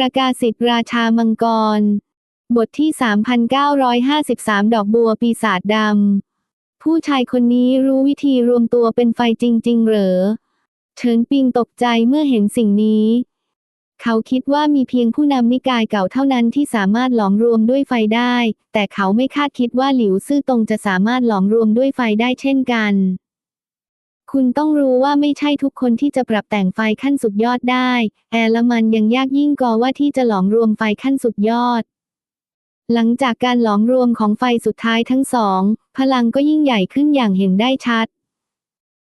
ประกาศสิทธิราชามังกร บทที่ 3953 ดอกบัวปีศาจดำ ผู้ชายคนนี้รู้วิธีรวมตัวเป็นไฟจริง ๆ เหรอ เฉินปิงตกใจเมื่อเห็นสิ่งนี้ เขาคิดว่ามีเพียงผู้นำนิกายเก่าเท่านั้นที่สามารถหลอมรวมด้วยไฟได้ แต่เขาไม่คาดคิดว่าหลิวซื่อตงจะสามารถหลอมรวมด้วยไฟได้เช่นกัน คุณต้องรู้ว่าไม่ใช่ทุกคนที่จะปรับแต่งไฟขั้นสุดยอดได้ แอลมันยังยากยิ่งกว่าว่าที่จะหลอมรวมไฟขั้นสุดยอด หลังจากการหลอมรวมของไฟสุดท้ายทั้งสอง พลังก็ยิ่งใหญ่ขึ้นอย่างเห็นได้ชัด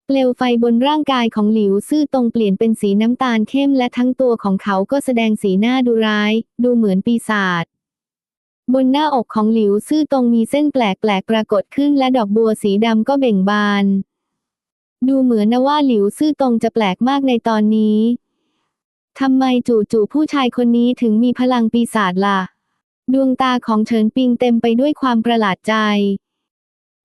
เปลวไฟบนร่างกายของหลิวซื่อตรงเปลี่ยนเป็นสีน้ำตาลเข้มและทั้งตัวของเขาก็แสดงสีหน้าดูร้าย ดูเหมือนปีศาจบนหน้าอกของหลิวซื่อตรงมีเส้นแปลกๆปรากฏขึ้นและดอกบัวสีดำก็เบ่งบาน ดูเหมือนนะว่าหลิวซื่อตรงจะแปลกมากในตอนนี้ ทำไมจู่ๆผู้ชายคนนี้ถึงมีพลังปีศาจล่ะ ดวงตาของเฉินปิงเต็มไปด้วยความประหลาดใจ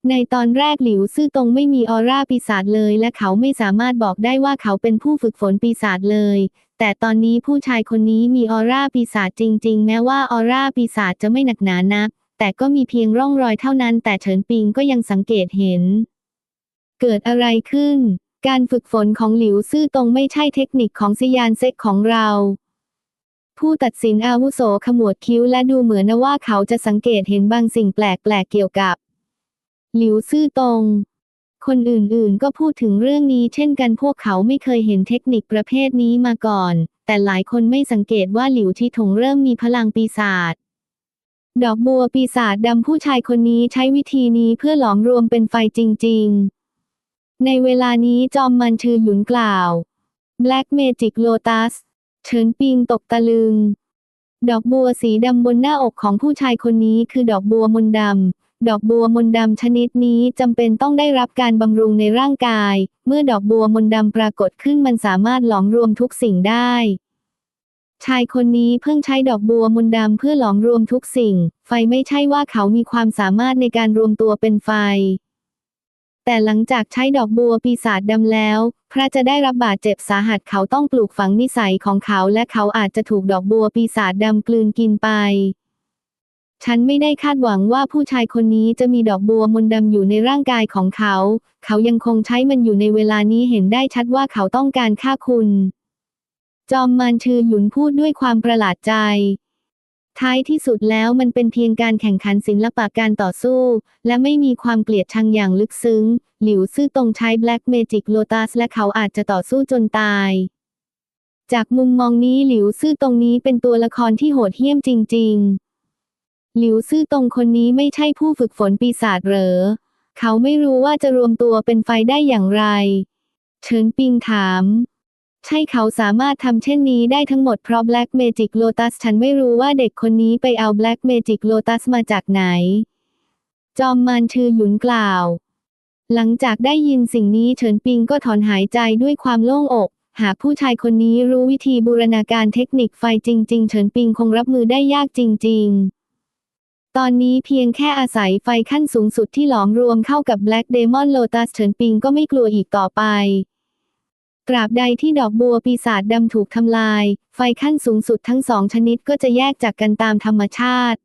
ในตอนแรกหลิวซื่อตรงไม่มีออร่าปีศาจเลย และเขาไม่สามารถบอกได้ว่าเขาเป็นผู้ฝึกฝนปีศาจเลย แต่ตอนนี้ผู้ชายคนนี้มีออร่าปีศาจจริง ๆ แม้ว่าออร่าปีศาจจะไม่หนักหนานัก แต่ก็มีเพียงร่องรอยเท่านั้น แต่เฉินปิงก็ยังสังเกตเห็น เกิดอะไรขึ้น การฝึกฝนของหลิวซื่อตรงไม่ใช่เทคนิคของซยานเซ็กของเรา ผู้ตัดสินอาวุโสขมวดคิ้วและดูเหมือนว่าเขาจะสังเกตเห็นบางสิ่งแปลกๆเกี่ยวกับ หลิวซื่อตรง คนอื่นๆก็พูดถึงเรื่องนี้เช่นกันพวกเขาไม่เคยเห็นเทคนิคประเภทนี้มาก่อน แต่หลายคนไม่สังเกตว่าหลิวที่ถงเริ่มมีพลังปีศาจดอกบัวปีศาจดำผู้ชายคนนี้ใช้วิธีนี้เพื่อหลอมรวมเป็นไฟจริง ๆ ในเวลานี้จอมมันชือหยุนกล่าว Black Magic Lotus เฉินปิงตกตะลึง ดอกบัวสีดำบนหน้าอกของผู้ชายคนนี้คือดอกบัวมนดำ ดอกบัวมนดำชนิดนี้จำเป็นต้องได้รับการบำรุงในร่างกาย เมื่อดอกบัวมนดำปรากฏขึ้นมันสามารถหลอมรวมทุกสิ่งได้ ชายคนนี้เพิ่งใช้ดอกบัวมนดำเพื่อหลอมรวมทุกสิ่ง ไฟไม่ใช่ว่าเขามีความสามารถในการรวมตัวเป็นไฟ แต่หลังจากใช้ดอกบัวปีศาจดำแล้ว พระจะได้รับบาดเจ็บสาหัสเขาต้องปลูกฝังนิสัยของเขาและเขาอาจจะถูกดอกบัวปีศาจดำกลืนกินไป ฉันไม่ได้คาดหวังว่าผู้ชายคนนี้จะมีดอกบัวมนดำอยู่ในร่างกายของเขา เขายังคงใช้มันอยู่ในเวลานี้เห็นได้ชัดว่าเขาต้องการฆ่าคุณ จอมมารชือหยุนพูดด้วยความประหลาดใจ ท้ายที่สุดแล้วมันเป็นเพียงการแข่งขันศิลปะการต่อสู้ และไม่มีความเกลียดชังอย่างลึกซึ้ง หลิวซื่อตรงใช้ Black Magic Lotus และเขาอาจจะต่อสู้จนตาย จากมุมมองนี้หลิวซื่อตรงนี้เป็นตัวละครที่โหดเหี้ยมจริง ๆ หลิวซื่อตรงคนนี้ไม่ใช่ผู้ฝึกฝนปีศาจเหรอ เขาไม่รู้ว่าจะรวมตัวเป็นไฟได้อย่างไร เฉินปิงถาม ใช่เขาสามารถทำเช่นนี้ได้ทั้งหมดเพราะ Black Magic Lotus ฉันไม่รู้ว่าเด็กคนนี้ไปเอา Black Magic Lotus มาจากไหน จอมมารชือหยุนกล่าว หลังจากได้ยินสิ่งนี้เฉินปิงก็ถอนหายใจด้วยความโล่งอก หากผู้ชายคนนี้รู้วิธีบูรณาการเทคนิคไฟจริง ๆ เฉินปิงคงรับมือได้ยากจริง ๆตอนนี้เพียงแค่อาศัยไฟขั้นสูงสุดที่หลอมรวมเข้ากับ Black Demon Lotus เฉินปิงก็ไม่กลัวอีกต่อไป ตราบใดที่ดอกบัวปีศาจดำถูกทำลาย ไฟขั้นสูงสุดทั้งสองชนิดก็จะแยกจากกันตามธรรมชาติ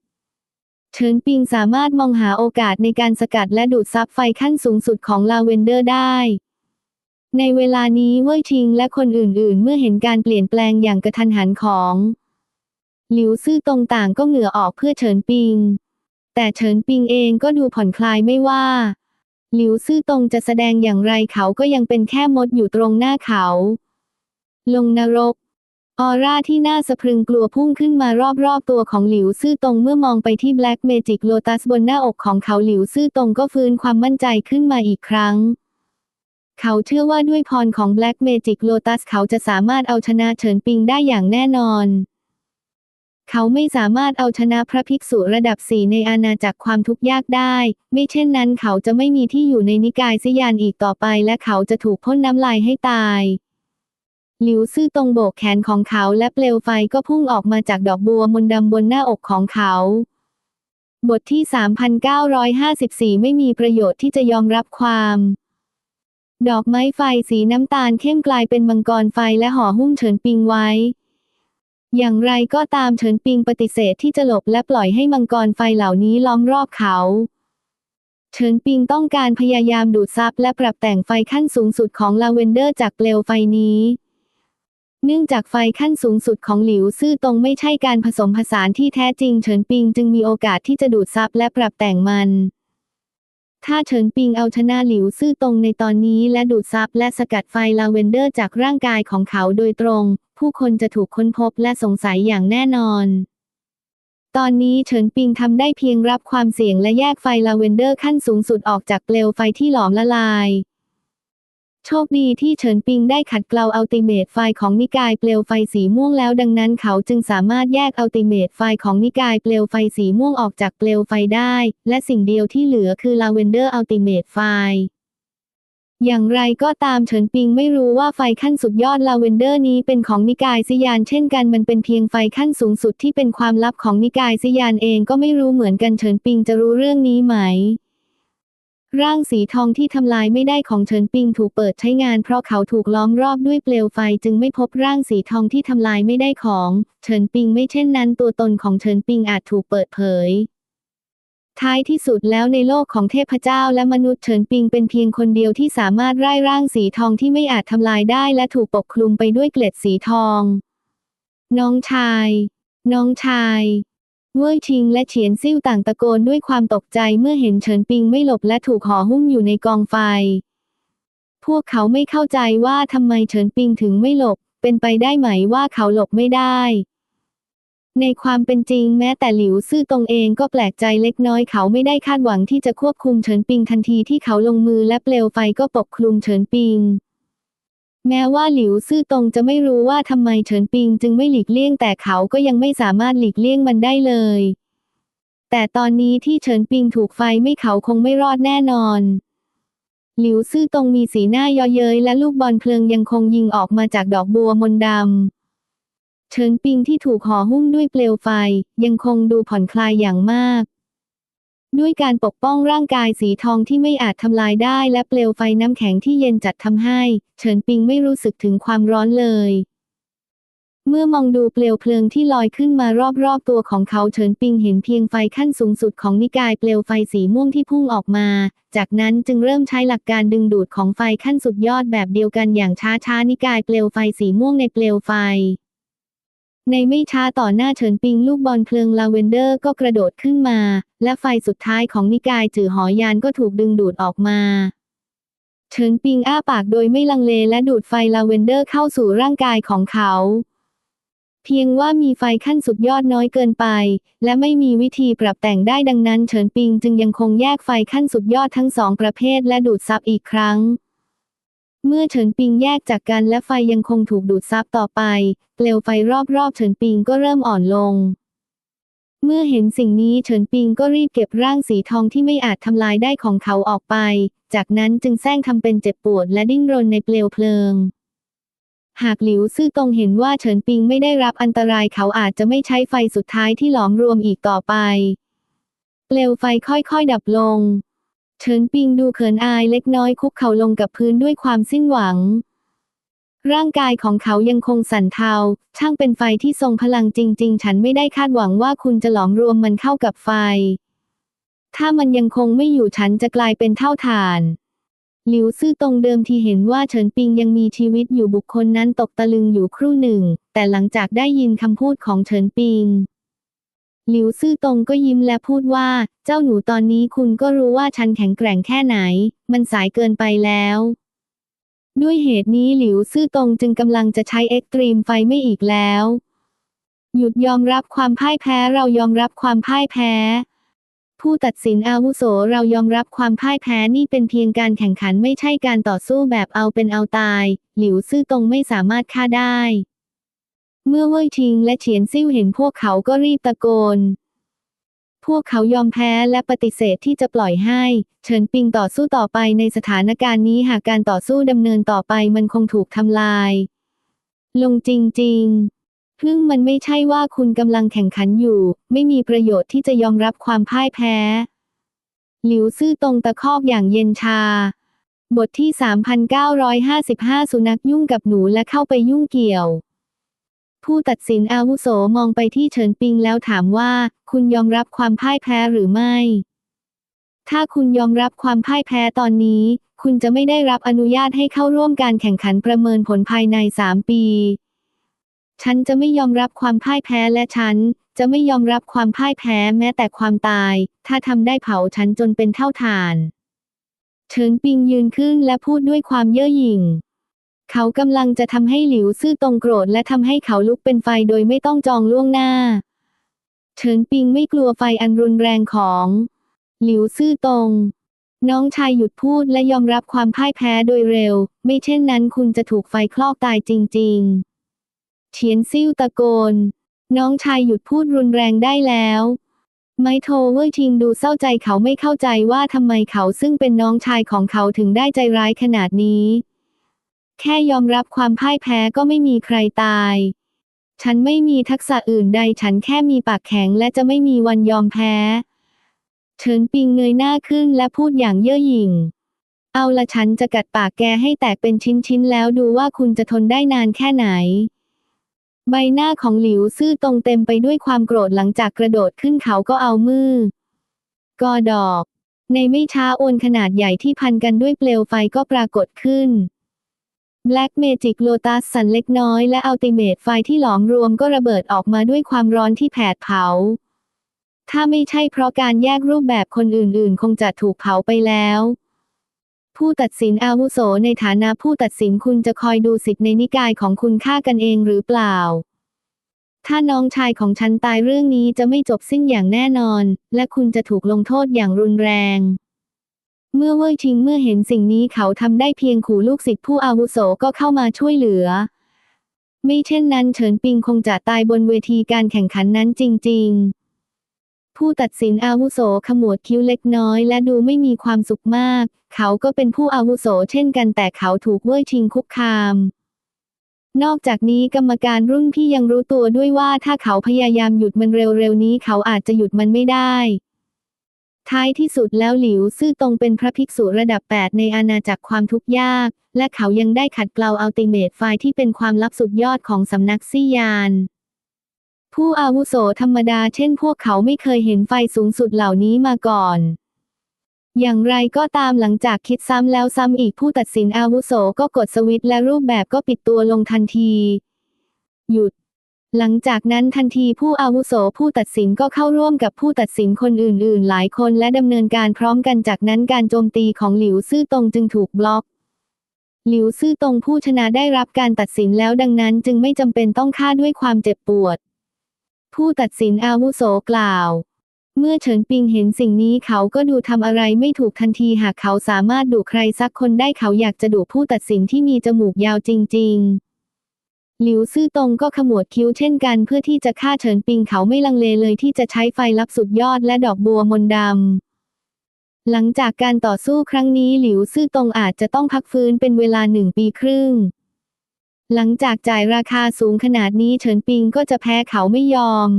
เฉินปิงสามารถมองหาโอกาสในการสกัดและดูดซับไฟขั้นสูงสุดของลาเวนเดอร์ได้ ในเวลานี้เว่ยชิงและคนอื่นๆ เมื่อเห็นการเปลี่ยนแปลงอย่างกระทันหันของ หลิวซื่อตรงต่างก็เหงื่อออกเพื่อเฉินปิง แต่เฉินปิงเองก็ดูผ่อนคลายไม่ว่า หลิวซื่อตรงจะแสดงอย่างไรเขาก็ยังเป็นแค่มดอยู่ตรงหน้าเขา ลงนรก ออร่าที่น่าสะพรึงกลัวพุ่งขึ้นมารอบๆตัวของหลิวซื่อตรงเมื่อมองไปที่ Black Magic Lotus บนหน้าอกของเขาหลิวซื่อตรงก็ฟื้นความมั่นใจขึ้นมาอีกครั้ง เขาเชื่อว่าด้วยพรของ Black Magic Lotus เขาจะสามารถเอาชนะเฉินปิงได้อย่างแน่นอน เขาไม่สามารถเอาชนะพระภิกษุระดับสี่ในอาณาจักรความทุกข์ยากได้ ไม่เช่นนั้นเขาจะไม่มีที่อยู่ในนิกายสยานอีกต่อไปและเขาจะถูกพ่นน้ำลายให้ตาย หลิวซื่อตรงโบกแขนของเขาและเปลวไฟก็พุ่งออกมาจากดอกบัวมนดำบนหน้าอกของเขา บทที่ 3954 ไม่มีประโยชน์ที่จะยอมรับความดอกไม้ไฟสีน้ำตาลเข้มกลายเป็นมังกรไฟและห่อหุ้มเฉินปิงไว้ อย่างไรก็ตามเฉินปิงปฏิเสธที่จะหลบและปล่อยให้มังกรไฟเหล่านี้ล้อมรอบเขา เฉินปิงต้องการพยายามดูดซับและปรับแต่งไฟขั้นสูงสุดของลาเวนเดอร์จากเปลวไฟนี้ เนื่องจากไฟขั้นสูงสุดของหลิวซื่อตรงไม่ใช่การผสมผสานที่แท้จริงเฉินปิงจึงมีโอกาสที่จะดูดซับและปรับแต่งมันถ้าเฉินปิงเอาชนะหลิวซื่อตรงในตอนนี้และดูดซับและสกัดไฟลาเวนเดอร์จากร่างกายของเขาโดยตรง ผู้คนจะถูกค้นพบและสงสัยอย่างแน่นอน ตอนนี้เฉินปิงทำได้เพียงรับความเสี่ยงและแยกไฟลาเวนเดอร์ขั้นสูงสุดออกจากเปลวไฟที่หลอมละลาย โชคดีที่เฉินปิงได้ขัดเกลาอัลติเมทไฟของนิกายเปลวไฟสีม่วงแล้วดังนั้นเขาจึงสามารถแยกอัลติเมทไฟของนิกายเปลวไฟสีม่วงออกจากเปลวไฟได้ และสิ่งเดียวที่เหลือคือลาเวนเดอร์อัลติเมทไฟ อย่างไรก็ตามเฉินปิงไม่รู้ว่าไฟขั้นสุดยอดลาเวนเดอร์นี้เป็นของนิกายซิยานเช่นกันมันเป็นเพียงไฟขั้นสูงสุดที่เป็นความลับของนิกายซิยานเองก็ไม่รู้เหมือนกันเฉินปิงจะรู้เรื่องนี้ไหม ร่างสีทองที่ทำลายไม่ได้ของเฉินปิงถูกเปิดใช้งานเพราะเขาถูกล้อมรอบด้วยเปลวไฟจึงไม่พบร่างสีทองที่ทำลายไม่ได้ของเฉินปิงไม่เช่นนั้นตัวตนของเฉินปิงอาจถูกเปิดเผย ท้ายที่สุดแล้วในโลกของเทพเจ้าและมนุษย์เฉินปิงเป็นเพียงคนเดียวที่สามารถไล่ร่างสีทองที่ไม่อาจทำลายได้และถูกปกคลุมไปด้วยเกล็ดสีทอง น้องชาย น้องชาย เว่ยชิงและเฉียนซิ่วต่างตะโกนด้วยความตกใจเมื่อเห็นเฉินปิงไม่หลบและถูกห่อหุ้มอยู่ในกองไฟ พวกเขาไม่เข้าใจว่าทำไมเฉินปิงถึงไม่หลบ เป็นไปได้ไหมว่าเขาหลบไม่ได้ ในความเป็นจริงแม้แต่หลิวซื่อตรงเองก็แปลกใจเล็กน้อยเขาไม่ได้คาดหวังที่จะควบคุมเฉินปิงทันทีที่เขาลงมือและเปลวไฟก็ปกคลุมเฉินปิง แม้ว่าหลิวซื่อตรงจะไม่รู้ว่าทำไมเฉินปิงจึงไม่หลีกเลี่ยงแต่เขาก็ยังไม่สามารถหลีกเลี่ยงมันได้เลย แต่ตอนนี้ที่เฉินปิงถูกไฟไม่เขาคงไม่รอดแน่นอนหลิวซื่อตรงมีสีหน้าเยอเย้ยและลูกบอลเพลิงยังคงยิงออกมาจากดอกบัวมนดำ เฉินปิงที่ถูกห่อหุ้มด้วยเปลวไฟ ยังคงดูผ่อนคลายอย่างมาก ด้วยการปกป้องร่างกายสีทองที่ไม่อาจทำลายได้และเปลวไฟน้ำแข็งที่เย็นจัดทำให้ เฉินปิงไม่รู้สึกถึงความร้อนเลย เมื่อมองดูเปลวเพลิงที่ลอยขึ้นมารอบๆตัวของเขาเฉินปิงเห็นเพียงไฟขั้นสูงสุดของนิกายเปลวไฟสีม่วงที่พุ่งออกมา จากนั้นจึงเริ่มใช้หลักการดึงดูดของไฟขั้นสุดยอดแบบเดียวกันอย่างช้าๆนิกายเปลวไฟสีม่วงในเปลวไฟ ในไม่ช้าต่อหน้าเฉินปิงลูกบอลเพลิงลาเวนเดอร์ก็กระโดดขึ้นมา และไฟสุดท้ายของนิกายจือหอยานก็ถูกดึงดูดออกมาเฉินปิงอ้าปากโดยไม่ลังเลและดูดไฟลาเวนเดอร์เข้าสู่ร่างกายของเขา เพียงว่ามีไฟขั้นสุดยอดน้อยเกินไป และไม่มีวิธีปรับแต่งได้ดังนั้นเฉินปิงจึงยังคงแยกไฟขั้นสุดยอดทั้งสองประเภทและดูดซับอีกครั้ง เมื่อเฉินปิงแยกจากกันและไฟยังคงถูกดูดซับต่อไป เปลวไฟรอบๆเฉินปิงก็เริ่มอ่อนลง เมื่อเห็นสิ่งนี้เฉินปิงก็รีบเก็บร่างสีทองที่ไม่อาจทำลายได้ของเขาออกไป จากนั้นจึงแซงทำเป็นเจ็บปวดและดิ้นรนในเปลวเพลิง หากหลิวซื่อตรงเห็นว่าเฉินปิงไม่ได้รับอันตรายเขาอาจจะไม่ใช้ไฟสุดท้ายที่หลอมรวมอีกต่อไป เปลวไฟค่อยๆดับลง เฉินปิงดูเขินอายเล็กน้อยคุกเข่าลงกับพื้นด้วยความสิ้นหวัง ร่างกายของเขายังคงสั่นเทา ช่างเป็นไฟที่ทรงพลังจริง ๆ ฉันไม่ได้คาดหวังว่าคุณจะหลอมรวมมันเข้ากับไฟ ถ้ามันยังคงไม่อยู่ฉันจะกลายเป็นเท่าฐานหลิวซื่อตรงเดิมที่เห็นว่าเฉินปิงยังมีชีวิตอยู่บุคคลนั้นตกตะลึงอยู่ครู่หนึ่ง แต่หลังจากได้ยินคำพูดของเฉินปิง หลิวซื่อตรงก็ยิ้มและพูดว่า เจ้าหนูตอนนี้คุณก็รู้ว่าฉันแข็งแกร่งแค่ไหน มันสายเกินไปแล้ว ด้วยเหตุนี้หลิวซื่อตรงจึงกำลังจะใช้เอ็กตรีมไฟไม่อีกแล้ว หยุดยอมรับความพ่ายแพ้เรายอมรับความพ่ายแพ้ ผู้ตัดสินอาวุโสเรายอมรับความพ่ายแพ้นี่เป็นเพียงการแข่งขันไม่ใช่การต่อสู้แบบเอาเป็นเอาตาย หลิวซื่อตรงไม่สามารถฆ่าได้ เมื่อเว่ยทิงและเฉียนซิ่วเห็นพวกเขาก็รีบตะโกน พวกเขายอมแพ้และปฏิเสธที่จะปล่อยให้ เฉินปิงต่อสู้ต่อไปในสถานการณ์นี้หากการต่อสู้ดำเนินต่อไปมันคงถูกทำลาย ลงจริง ๆพึ่งมันไม่ใช่ว่าคุณกำลังแข่งขันอยู่ ไม่มีประโยชน์ที่จะยอมรับความพ่ายแพ้ หลิวซื่อตรงตะคอกอย่างเย็นชา บทที่ 3955 สุนัขยุ่งกับหนูและเข้าไปยุ่งเกี่ยว ผู้ตัดสินอาวุโสมองไปที่เฉินปิงแล้วถามว่า คุณยอมรับความพ่ายแพ้หรือไม่ ถ้าคุณยอมรับความพ่ายแพ้ตอนนี้ คุณจะไม่ได้รับอนุญาตให้เข้าร่วมการแข่งขันประเมินผลภายในสามปี ฉันจะไม่ยอมรับความพ่ายแพ้และฉัน จะไม่ยอมรับความพ่ายแพ้แม้แต่ความตาย ถ้าทำได้เผาฉันจนเป็นเท่าฐาน เฉินปิงยืนขึ้นและพูดด้วยความเย่อหยิ่ง เขากำลังจะทำให้หลิวซื่อตรงโกรธและทำให้เขาลุกเป็นไฟโดยไม่ต้องจองล่วงหน้า เฉินปิงไม่กลัวไฟอันรุนแรงของ หลิวซื่อตรง น้องชายหยุดพูดและยอมรับความพ่ายแพ้โดยเร็ว ไม่เช่นนั้นคุณจะถูกไฟคลอกตายจริง ๆ เฉียนซิ่วตะโกน น้องชายหยุดพูดรุนแรงได้แล้วไมโทเวอร์ชิงดูเศร้าใจเขาไม่เข้าใจว่าทำไมเขาซึ่งเป็นน้องชายของเขาถึงได้ใจร้ายขนาดนี้ แค่ยอมรับความพ่ายแพ้ก็ไม่มีใครตาย ฉันไม่มีทักษะอื่นใด ฉันแค่มีปากแข็งและจะไม่มีวันยอมแพ้ เฉินปิงเงยหน้าขึ้นและพูดอย่างเย่อหยิ่ง เอาละฉันจะกัดปากแกให้แตกเป็นชิ้นๆแล้วดูว่าคุณจะทนได้นานแค่ไหน ใบหน้าของหลิวซื่อตรงเต็มไปด้วยความโกรธหลังจากกระโดดขึ้นเขาก็เอามือ กอดอกในไม่ช้าโอนขนาดใหญ่ที่พันกันด้วยเปลวไฟก็ปรากฏขึ้น Black Magic Lotus สันเล็กน้อยและ Ultimate ไฟที่หลอมรวมก็ระเบิดออกมาด้วยความร้อนที่แผดเผา ถ้าไม่ใช่เพราะการแยกรูปแบบคนอื่นๆ คงจะถูกเผาไปแล้ว ผู้ตัดสินอาวุโสในฐานะผู้ตัดสินคุณจะคอยดูสิทธิ์ในนิกายของคุณฆ่ากันเองหรือเปล่า ถ้าน้องชายของฉันตายเรื่องนี้จะไม่จบสิ้นอย่างแน่นอน และคุณจะถูกลงโทษอย่างรุนแรง เมื่อเว่ยชิงเมื่อเห็นสิ่งนี้เขาทำได้เพียงขู่ลูกศิษย์ผู้อาวุโสก็เข้ามาช่วยเหลือ ไม่เช่นนั้นเฉินปิงคงจะตายบนเวทีการแข่งขันนั้นจริง ๆ ผู้ตัดสินอาวุโสขมวดคิ้วเล็กน้อยและดูไม่มีความสุขมาก เขาก็เป็นผู้อาวุโสเช่นกันแต่เขาถูกเว่ยชิงคุกคามนอกจากนี้กรรมการรุ่นพี่ยังรู้ตัวด้วยว่าถ้าเขาพยายามหยุดมันเร็วๆนี้เขาอาจจะหยุดมันไม่ได้ ท้ายที่สุดแล้วหลิวซื่อตรงเป็นพระภิกษุระดับ 8 ในอาณาจักรความทุกข์ยาก และเขายังได้ขัดเกลาอัลติเมทไฟที่เป็นความลับสุดยอดของสำนักซี่ยาน ผู้อาวุโสธรรมดาเช่นพวกเขาไม่เคยเห็นไฟสูงสุดเหล่านี้มาก่อน อย่างไรก็ตามหลังจากคิดซ้ำแล้วซ้ำอีกผู้ตัดสินอาวุโสก็กดสวิตช์และรูปแบบก็ปิดตัวลงทันที หยุด หลังจากนั้นทันทีผู้อาวุโสผู้ตัดสินก็เข้าร่วมกับผู้ตัดสินคนอื่นๆ หลายคนและดำเนินการพร้อมกันจากนั้นการโจมตีของหลิวซื่อตรงจึงถูกบล็อก หลิวซื่อตรงผู้ชนะได้รับการตัดสินแล้วดังนั้นจึงไม่จำเป็นต้องฆ่าด้วยความเจ็บปวด ผู้ตัดสินอาวุโสกล่าว เมื่อเฉินปิงเห็นสิ่งนี้เขาก็ดูทำอะไรไม่ถูกทันทีหากเขาสามารถดุใครสักคนได้เขาอยากจะดุผู้ตัดสินที่มีจมูกยาวจริง ๆ หลิวซื่อตรงก็ขมวดคิ้วเช่นกันเพื่อที่จะฆ่าเฉินปิงเขาไม่ลังเลเลยที่จะใช้ไฟลับสุดยอดและดอกบัวมนดำ หลังจากการต่อสู้ครั้งนี้หลิวซื่อตรงอาจจะต้องพักฟื้นเป็นเวลาหนึ่งปีครึ่ง หลังจากจ่ายราคาสูงขนาดนี้เฉินปิงก็จะแพ้เขาไม่ยอม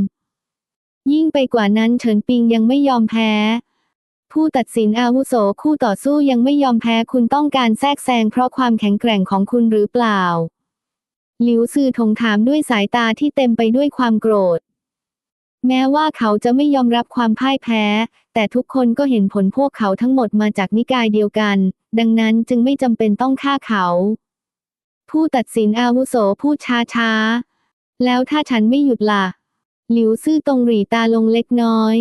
ยิ่งไปกว่านั้นเฉินปิงยังไม่ยอมแพ้ ผู้ตัดสินอาวุโสคู่ต่อสู้ยังไม่ยอมแพ้คุณต้องการแทรกแซงเพราะความแข็งแกร่งของคุณหรือเปล่า หลิวซือถงถามด้วยสายตาที่เต็มไปด้วยความโกรธ แม้ว่าเขาจะไม่ยอมรับความพ่ายแพ้ แต่ทุกคนก็เห็นผลพวกเขาทั้งหมดมาจากนิกายเดียวกัน ดังนั้นจึงไม่จำเป็นต้องฆ่าเขา ผู้ตัดสินอาวุโสพูดช้าช้าๆแล้วถ้าฉันไม่หยุดล่ะ หลิวซื่อตรงหรีตาลงเล็กน้อย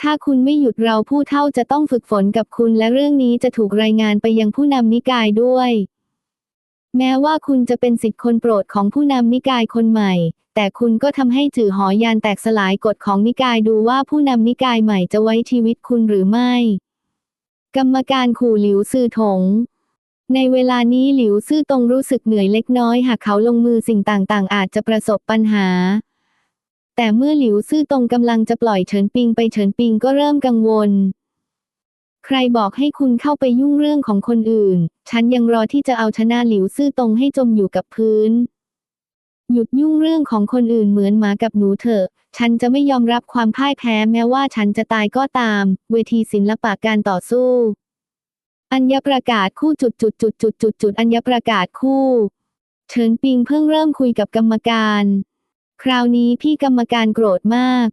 ถ้าคุณไม่หยุดเราผู้เท่าจะต้องฝึกฝนกับคุณและเรื่องนี้จะถูกรายงานไปยังผู้นำนิกายด้วย แม้ว่าคุณจะเป็นสิทธิ์คนโปรดของผู้นำนิกายคนใหม่ แต่คุณก็ทำให้จื่อหอยานแตกสลายกฎของนิกายดูว่าผู้นำนิกายใหม่จะไว้ชีวิตคุณหรือไม่ กรรมการขู่หลิวซื่อถง ในเวลานี้หลิวซื่อตรงรู้สึกเหนื่อยเล็กน้อยหากเขาลงมือสิ่งต่างๆ อาจจะประสบปัญหา แต่เมื่อหลิวซื่อตรงกำลังจะปล่อยเฉินปิงไปเฉินปิงก็เริ่มกังวล ใครบอกให้คุณเข้าไปยุ่งเรื่องของคนอื่น ฉันยังรอที่จะเอาชนะหลิวซื่อตรงให้จมอยู่กับพื้น หยุดยุ่งเรื่องของคนอื่นเหมือนหมากับหนูเถอะ ฉันจะไม่ยอมรับความพ่ายแพ้แม้ว่าฉันจะตายก็ตาม เวทีศิลปะการต่อสู้ อัญญประกาศคู่จุดจุดจุดจุดจุดจุดอัญญประกาศคู่ เฉินปิงเพิ่งเริ่มคุยกับกรรมการ คราวนี้พี่กรรมการโกรธมาก